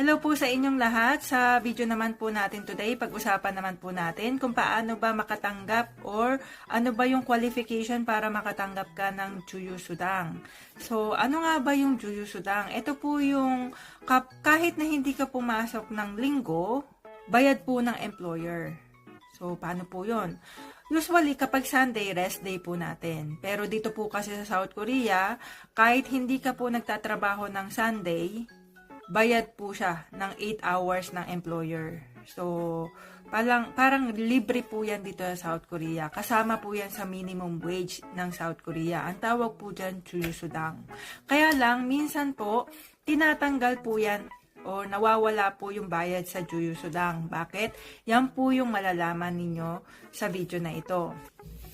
Hello po sa inyong lahat. Sa video naman po natin today, pag-usapan naman po natin kung paano ba makatanggap or ano ba yung qualification para makatanggap ka ng Juyu Sudang. So, ano nga ba yung Juyu Sudang? Ito po yung kahit na hindi ka pumasok ng linggo, bayad po ng employer. So, paano po yon? Usually, kapag Sunday, rest day po natin. Pero dito po kasi sa South Korea, kahit hindi ka po nagtatrabaho ng Sunday, bayad po siya ng 8 hours ng employer. So, parang, parang libre po yan dito sa South Korea. Kasama po yan sa minimum wage ng South Korea. Ang tawag po dyan, Chuyusudang. Kaya lang, minsan po, tinatanggal po yan o nawawala po yung bayad sa Chuyusudang. Bakit? Yan po yung malalaman ninyo sa video na ito.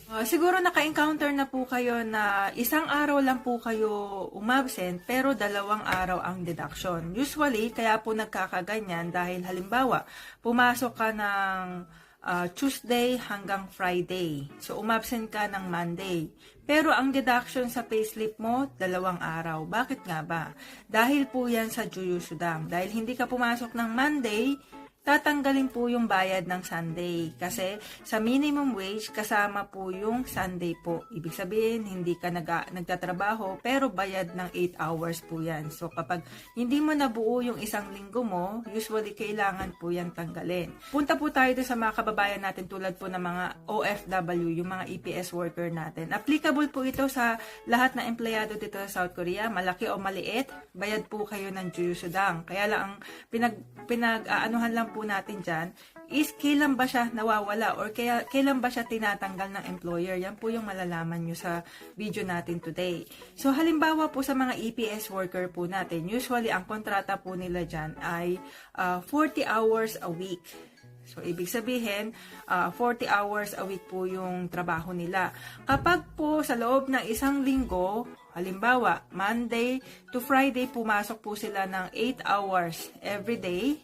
Uh, siguro naka-encounter na po kayo na isang araw lang po kayo umabsent pero dalawang araw ang deduction. Usually, kaya po nagkakaganyan dahil halimbawa, pumasok ka ng uh, Tuesday hanggang Friday. So, umabsent ka ng Monday. Pero ang deduction sa payslip mo, dalawang araw. Bakit nga ba? Dahil po yan sa Juyu Sudam. Dahil hindi ka pumasok ng Monday, tatanggalin po yung bayad ng Sunday. Kasi sa minimum wage, kasama po yung Sunday po. Ibig sabihin, hindi ka nag nagtatrabaho, pero bayad ng 8 hours po yan. So kapag hindi mo nabuo yung isang linggo mo, usually kailangan po yan tanggalin. Punta po tayo sa mga kababayan natin tulad po ng mga OFW, yung mga EPS worker natin. Applicable po ito sa lahat na empleyado dito sa South Korea, malaki o maliit, bayad po kayo ng Juyusudang. Kaya lang ang pinag, pinag-aanuhan lang po natin dyan is kailan ba siya nawawala or kaya, kailan ba siya tinatanggal ng employer. Yan po yung malalaman nyo sa video natin today. So, halimbawa po sa mga EPS worker po natin, usually ang kontrata po nila dyan ay uh, 40 hours a week. So, ibig sabihin, uh, 40 hours a week po yung trabaho nila. Kapag po sa loob ng isang linggo, halimbawa, Monday to Friday, pumasok po sila ng 8 hours every day,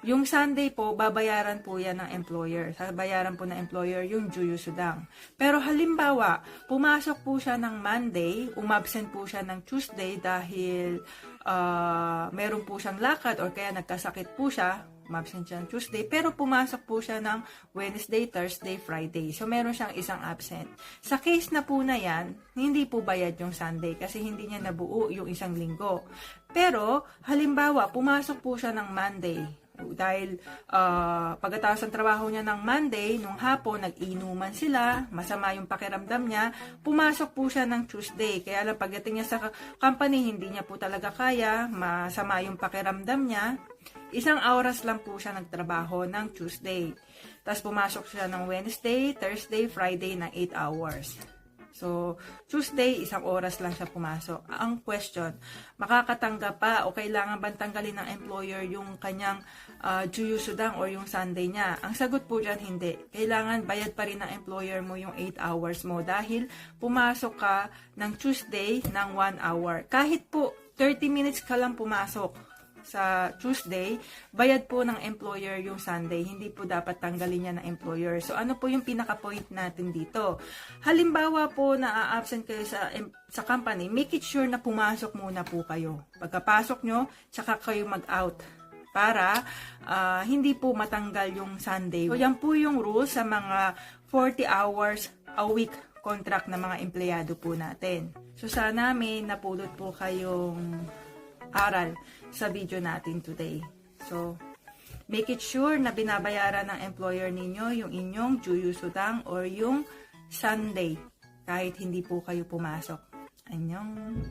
yung Sunday po, babayaran po yan ng employer. Babayaran po ng employer yung Juyu Sudang. Pero halimbawa, pumasok po siya ng Monday, umabsent po siya ng Tuesday dahil uh, meron po siyang lakad or kaya nagkasakit po siya, umabsent siya ng Tuesday, pero pumasok po siya ng Wednesday, Thursday, Friday. So, meron siyang isang absent. Sa case na po na yan, hindi po bayad yung Sunday kasi hindi niya nabuo yung isang linggo. Pero, halimbawa, pumasok po siya ng Monday, dahil uh, pagkatapos ng trabaho niya ng Monday, nung hapon, nag-inuman sila, masama yung pakiramdam niya, pumasok po siya ng Tuesday. Kaya lang pagdating niya sa company, hindi niya po talaga kaya, masama yung pakiramdam niya, isang oras lang po siya nagtrabaho ng Tuesday. Tapos pumasok siya ng Wednesday, Thursday, Friday ng 8 hours. So, Tuesday, isang oras lang siya pumasok. Ang question, makakatanggap pa o kailangan bang tanggalin ng employer yung kanyang uh, Juyu Sudang or yung Sunday niya? Ang sagot po dyan, hindi. Kailangan bayad pa rin ng employer mo yung 8 hours mo dahil pumasok ka ng Tuesday ng 1 hour. Kahit po 30 minutes ka lang pumasok, sa Tuesday, bayad po ng employer yung Sunday. Hindi po dapat tanggalin niya ng employer. So, ano po yung pinaka-point natin dito? Halimbawa po na absent kayo sa, sa company, make it sure na pumasok muna po kayo. Pagkapasok nyo, tsaka kayo mag-out para uh, hindi po matanggal yung Sunday. So, yan po yung rules sa mga 40 hours a week contract ng mga empleyado po natin. So, sana may napulot po kayong aral sa video natin today. So, make it sure na binabayaran ng employer ninyo yung inyong Juyu Sudang or yung Sunday kahit hindi po kayo pumasok. Anyong!